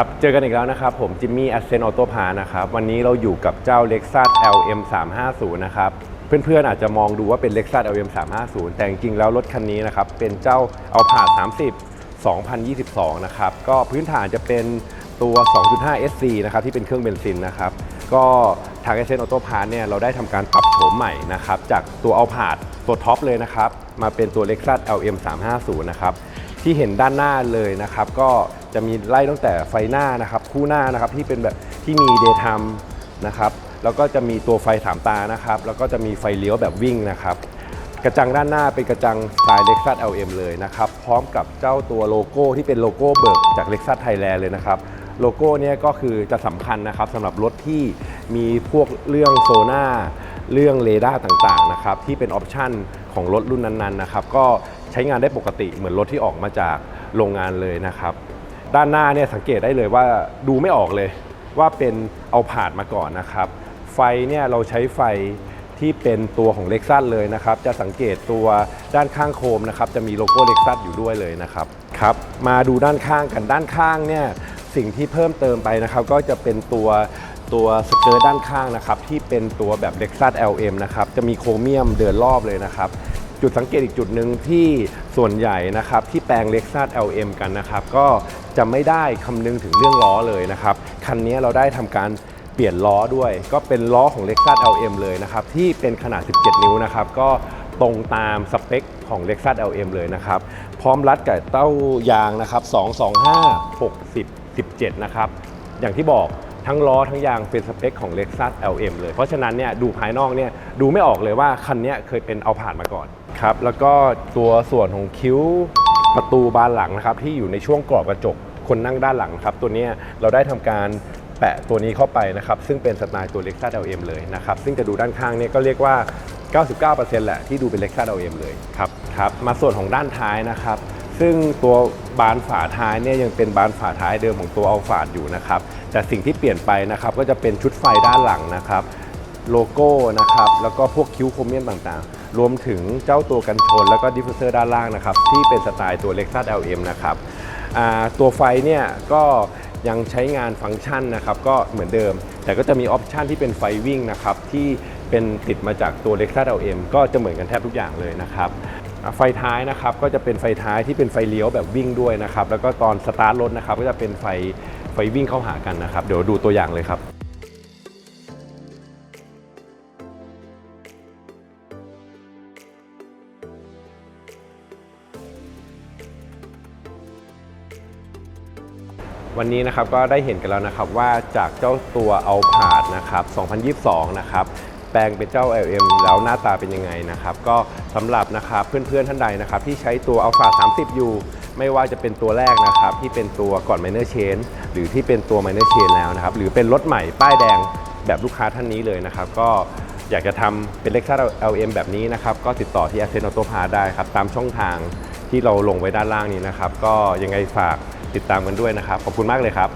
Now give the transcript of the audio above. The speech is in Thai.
ครับ เจอกันอีกแล้วนะครับ ผมจิมมี่ a อ c เซนออโต้พานะครับ วันนี้เราอยู่กับเจ้า Lexus LM 350นะครับ เพื่อนๆอาจจะมองดูว่าเป็น Lexus LM 350แต่จริงๆแล้วรถคันนี้นะครับ เป็นเจ้าเอาผาด30 2022 นะครับ ก็พื้นฐานจะเป็นตัว 2.5 SC นะครับ ที่เป็นเครื่องเบนซินนะครับ ก็ทาง a อ c เซนออโต้พาเนี่ยเราได้ทำการปรับโฉมใหม่นะครับ จากตัวเอาผาดตัวท็อปเลยนะครับ มาเป็นตัว Lexus LM 350นะครับ ที่เห็นด้านหน้าเลยนะครับ ก็จะมีไล่ตั้งแต่ไฟหน้านะครับ คู่หน้านะครับที่เป็นแบบที่มี daytime นะครับแล้วก็จะมีตัวไฟสามตานะครับ แล้วก็จะมีไฟเลี้ยวแบบวิ่งนะครับ กระจังด้านหน้าเป็นกระจังสไตล์ Lexus LM เลยนะครับ พร้อมกับเจ้าตัวโลโก้ที่เป็นโลโก้เบิกจาก Lexus Thailand เลยนะครับ โลโก้เนี่ยก็คือจะสำคัญนะครับสำหรับรถที่มีพวกเรื่องโซน่าเรื่องเรดาร์ต่างๆนะครับที่เป็นออปชัน ของรถรุ่นนั้นๆนะครับก็ใช้งานได้ปกติเหมือนรถที่ออกมาจากโรงงานเลยนะครับ ด้านหน้าเนี่ยสังเกตได้เลยว่าดูไม่ออกเลย ว่าเป็นเอาผาดมาก่อนนะครับ ไฟเนี่ยเราใช้ไฟที่เป็นตัวของเล็กซัสเลยนะครับ จะสังเกตตัวด้านข้างโคมนะครับจะมีโลโก้เล็กซัสอยู่ด้วยเลยนะครับครับ มาดูด้านข้างกันด้านข้างเนี่ยสิ่งที่เพิ่มเติมไปนะครับ ก็จะเป็นตัวตัวสเกิร์ตด้านข้างนะครับ ที่เป็นตัวแบบ Lexus LM นะครับ จะมีโครเมียมเดินรอบเลยนะครับ จุดสังเกตอีกจุดหนึ่งที่ส่วนใหญ่นะครับที่แปลง Lexus LM กันนะครับ ก็จะไม่ได้คำนึงถึงเรื่องล้อเลยนะครับ คันนี้เราได้ทำการเปลี่ยนล้อด้วย ก็เป็นล้อของ Lexus LM เลยนะครับ ที่เป็นขนาด 17 นิ้วนะครับ ก็ตรงตามสเปคของ Lexus LM เลยนะครับ พร้อมรัดกับเต้ายางนะครับ 225 60 17 นะครับ อย่างที่บอกทั้งล้อทั้งยางเป็นสเปคของ Lexus LM เลย เพราะฉะนั้นเนี่ยดูภายนอกเนี่ยดูไม่ออกเลยว่าคันนี้เคยเป็นเอาผ่านมาก่อน ครับ แล้วก็ตัวส่วนของคิ้วประตูบานหลังนะครับ ที่อยู่ในช่วงกรอบกระจกคนนั่งด้านหลังครับ ตัวนี้เราได้ทำการแปะตัวนี้เข้าไปนะครับ ซึ่งเป็นสไตล์ตัว Lexus LM เลยนะครับ ซึ่งจะดูด้านข้างเนี่ยก็เรียกว่า 99%แหละที่ดูเป็น Lexus LM เลยครับครับ มาส่วนของด้านท้ายนะครับ ซึ่งตัวบานฝาท้ายเนี่ยยังเป็นบานฝาท้ายเดิมของตัวอัลฟาดอยู่นะครับ แต่สิ่งที่เปลี่ยนไปนะครับก็จะเป็นชุดไฟด้านหลังนะครับ โลโก้นะครับ แล้วก็พวกคิ้วโครเมียมต่างๆ รวมถึงเจ้าตัวกันชน แล้วก็ดิฟฟิวเซอร์ด้านล่างนะครับ ที่เป็นสไตล์ตัว Lexus LM นะครับตัวไฟเนี่ยก็ยังใช้งานฟังก์ชันนะครับ ก็เหมือนเดิม แต่ก็จะมีออปชันที่เป็นไฟวิ่งนะครับ ที่เป็นติดมาจากตัว Lexus LM ก็จะเหมือนกันแทบทุกอย่างเลยนะครับไฟท้ายนะครับก็จะเป็นไฟท้ายที่เป็นไฟเลี้ยวแบบวิ่งด้วยนะครับ แล้วก็ตอนสตาร์ทรถนะครับ ก็จะเป็นไฟไฟวิ่งเข้าหากันนะครับ เดี๋ยวดูตัวอย่างเลยครับ วันนี้นะครับก็ได้เห็นกันแล้วนะครับว่าจากเจ้าตัวเอาผาดนะครับ 2022 นะครับแปลงเป็นเจ้า LM แล้วหน้าตาเป็นยังไงนะครับ ก็สำหรับนะครับเพื่อนๆท่านใดนะครับ ที่ใช้ตัวเอาผาด30 อยู่ ไม่ว่าจะเป็นตัวแรกนะครับ ที่เป็นตัวก่อน minor change หรือที่เป็นตัว minor change แล้วนะครับ หรือเป็นรถใหม่ป้ายแดงแบบลูกค้าท่านนี้เลยนะครับ ก็อยากจะทำเป็น Lexus LM แบบนี้นะครับ ก็ติดต่อที่ Accent Auto Parts ได้ครับ ตามช่องทางที่เราลงไว้ด้านล่างนี้นะครับ ก็ยังไงฝาก ติดตามกันด้วยนะครับ ขอบคุณมากเลยครับ